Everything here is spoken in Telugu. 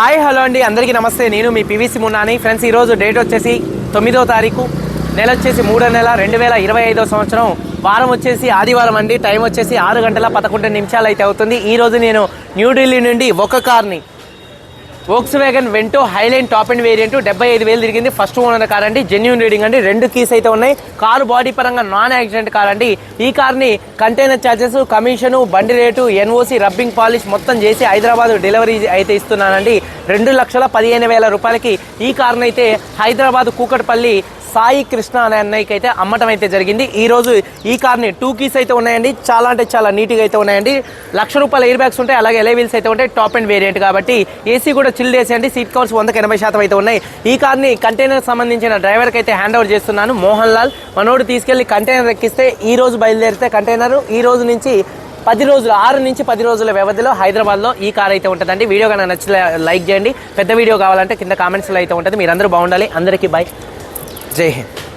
హాయ్ హలో అండి. అందరికీ నమస్తే. నేను మీ పివిసి మున్నాని. ఫ్రెండ్స్ ఈరోజు డేట్ వచ్చేసి తొమ్మిదో తారీఖు. నెల వచ్చేసి మూడో నెల రెండు వేల ఇరవై ఐదో సంవత్సరం. వారం వచ్చేసి ఆదివారం అండి. టైం వచ్చేసి ఆరు గంటల పదకొండు నిమిషాలు అయితే అవుతుంది. ఈ రోజు నేను న్యూఢిల్లీ నుండి ఒక కార్ని Volkswagen Vento Highline top end variant డెబ్బై ఐదు వేలు తిరిగింది. ఫస్ట్ ఓనర్ కార్ అండి. జెన్యున్ రీడింగ్ అండి. రెండు కీస్ అయితే ఉన్నాయి. కారు బాడీ పరంగా నాన్ యాక్సిడెంట్ కార్ అండి. ఈ కార్ని కంటైనర్ ఛార్జెస్ కమిషన్ బండి రేటు ఎన్ఓసి రబ్బింగ్ పాలిష్ మొత్తం చేసి హైదరాబాద్ డెలివరీ అయితే ఇస్తున్నానండి. రెండు లక్షల పదిహేను వేల రూపాయలకి ఈ కార్నైతే అయితే హైదరాబాద్ కూకట్పల్లి సాయి కృష్ణ అనే అన్నయ్యకి అయితే అమ్మటం అయితే జరిగింది. ఈ రోజు ఈ కార్ని టూ కీస్ అయితే ఉన్నాయండి. చాలా అంటే చాలా నీట్గా అయితే ఉన్నాయండి. లక్ష రూపాయల ఎయిర్ బ్యాగ్స్ ఉంటాయి. అలాగే ఎలై వీల్స్ అయితే ఉంటాయి. టాప్ అండ్ వేరియంట్ కాబట్టి ఏసీ కూడా చిల్డ్ చేసేయండి. సీట్ కవర్స్ వందకి ఎనభై శాతం అయితే ఉన్నాయి. ఈ కార్ని కంటైనర్ సంబంధించిన డ్రైవర్కి అయితే హ్యాండ్ ఓవర్ చేస్తున్నాను. మోహన్ లాల్ మనోడు తీసుకెళ్ళి కంటైనర్ ఎక్కిస్తే ఈ రోజు బయలుదేరితే కంటైనర్. ఈ రోజు నుంచి పది రోజులు ఆరు నుంచి పది రోజుల వ్యవధిలో హైదరాబాద్లో ఈ కార్ అయితే ఉంటుందండి. వీడియో కనుక నచ్చిన లైక్ చేయండి. పెద్ద వీడియో కావాలంటే కింద కామెంట్స్లో అయితే ఉంటుంది. మీరందరూ బాగుండాలి. అందరికీ బై. जय हिंद।